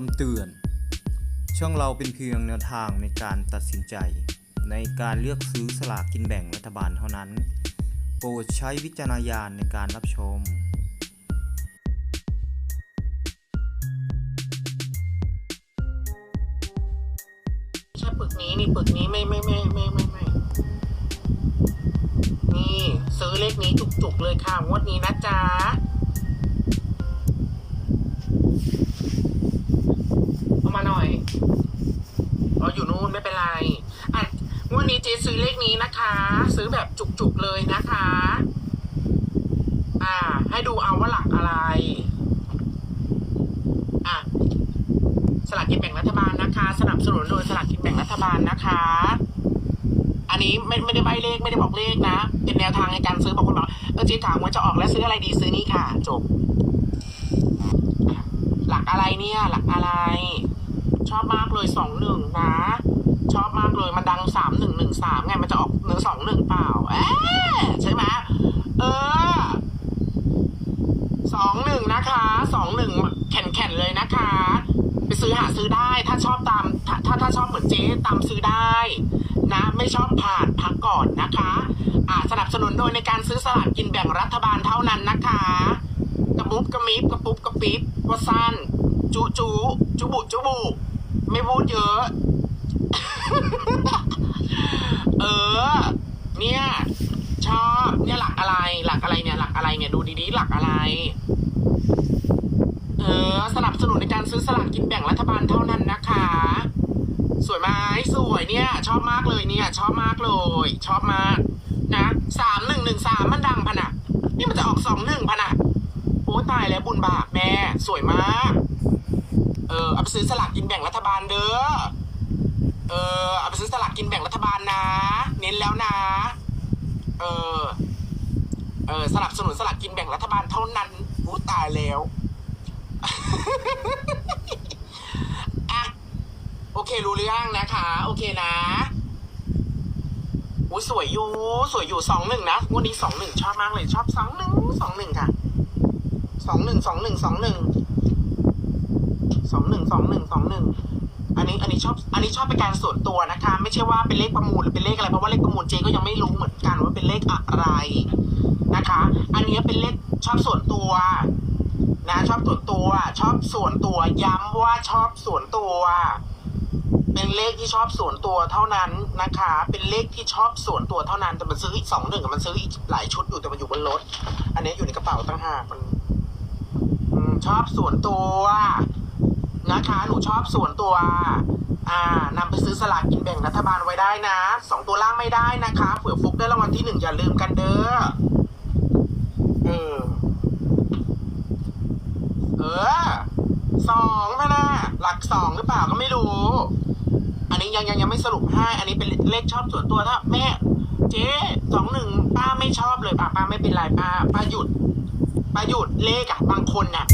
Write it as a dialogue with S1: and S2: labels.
S1: คำเตือน ช่องเราเป็นเพียงแนวทางในการตัดสินใจ ในการเลือกซื้อสลากกินแบ่งรัฐบาลเท่านั้น โปรดใช้วิจารณญาณในการรับชม
S2: ใช่ปึกนี้นี่ปึกนี้ไม่ไม่ไม่ไม่ไม่ไม่นี่ซื้อเลขนี้จุกๆเลยค่ะงวดนี้นะจ๊ะเอามาหน่อยเอาอยู่นู่นไม่เป็นไรอะ งวดนี้เจซื้อเลขนี้นะคะ ซื้อแบบจุกๆเลยนะคะ อ่า ให้ดูเอาว่าหลักอะไร อะสลากกินแบ่งรัฐบาลนะคะ สนับสนุนโดยสลากกินแบ่งรัฐบาลนะคะ อันนี้ไม่ไม่ได้ใบเลขไม่ได้บอกเลขนะ เป็นแนวทางในการซื้อบางคนบอกเออเจ๊ถามว่าจะออกแล้วซื้ออะไรดีซื้อนี่ค่ะ จบ หลักอะไรเนี่ย หลักอะไร ชอบมากเลยสองหนึ่งนะ ชอบมากเลย มันดังสามหนึ่งหนึ่งสามไง มันจะออกเนื้อสองหนึ่งเปล่าเอ๊ใช่ไหมเออสองหนึ่งนะคะสองหนึ่งแข็งแข็งๆเลยนะคะ ไปซื้อหาซื้อได้ ถ้าชอบตาม ถ้าถ้าถาชอบเหมือนเจ๊ตามซื้อได้ นะ ไม่ชอบผ่านพักก่อนนะคะอ่าสนับสนุนโดยในการซื้อสลากกินแบ่งรัฐบาลเท่านั้นนะคะกระปุบกระมิบกระปุบกระปิบว่าสั้นจูจูจูบุจูบุไม่พูดเยอะ เออ เนี่ย ชอบเนี่ยหลักอะไร หลักอะไรเนี่ย หลักอะไรเนี่ยดูดีๆหลักอะไร เออ สนับสนุนในการซื้อสลากกินแบ่งรัฐบาลเท่านั้นนะคะ สวยไหมสวยเนี่ย ชอบมากเลยเนี่ย ชอบมากเลย ชอบมาก นะสามหนึ่งหนึ่งสามมันดังพะนะนี่มันจะออกสองหนึ่งพะนะโอ้ตายแล้วบุญบาปแม่ สวยมาก เออเอาไปซื้อสลากกินแบ่งรัฐบาลเด้อ เออเอาไปซื้อสลากกินแบ่งรัฐบาลนะ เน้นแล้วนะ เออเออสนับสนุนสลากกินแบ่งรัฐบาลเท่านั้นอู้ตายแล้วอะโอเครู้เรื่องนะคะ โอเคนะอุ้สวยอยู่สวยอยู่สองหนึ่งนะงวดนี้สองหนึ่งชอบมากเลยชอบสองหนึ่งสองหนึ่งค่ะสองหนึ่งสองหนึ่งสองหนึ่ง สองหนึ่งสองหนึ่งสองหนึ่งอันนี้อันนี้ชอบอันนี้ชอบเป็นการส่วนตัวนะคะ ไม่ใช่ว่าเป็นเลขประมูลหรือเป็นเลขอะไรเพราะว่าเลขประมูลเจก็ยังไม่รู้เหมือนกันว่าเป็นเลขอะไรนะคะ อันนี้เป็นเลขชอบส่วนตัวนะชอบส่วนตัว ชอบส่วนตัวย้ำว่าชอบส่วนตัว เป็นเลขที่ชอบส่วนตัวเท่านั้นนะคะ เป็นเลขที่ชอบส่วนตัวเท่านั้นแต่มันซื้ออีกสองหนึ่งมันซื้ออีกหลายชุดอยู่แต่มันอยู่บนรถ อันนี้อยู่ในกระเป๋าตั้งหากมันชอบส่วนตัว นะคะ หนูชอบส่วนตัว อ่านำไปซื้อสลากกินแบ่งรัฐบาลไว้ได้นะสองตัวล่างไม่ได้นะคะเผื่อฟุกได้รางวัลที่หนึ่งอย่าลืมกันเด้อเออเออสองพะนะหลักสองหรือเปล่าก็ไม่รู้ อันนี้ยังยังยังไม่สรุปให้ อันนี้เป็นเลขชอบส่วนตัวถ้าแม่เจ๊สองหนึ่งป้าไม่ชอบเลยป้าป้าไม่เป็นไรป้าป้าหยุดป้าหยุดเลขอะบางคนน่ะ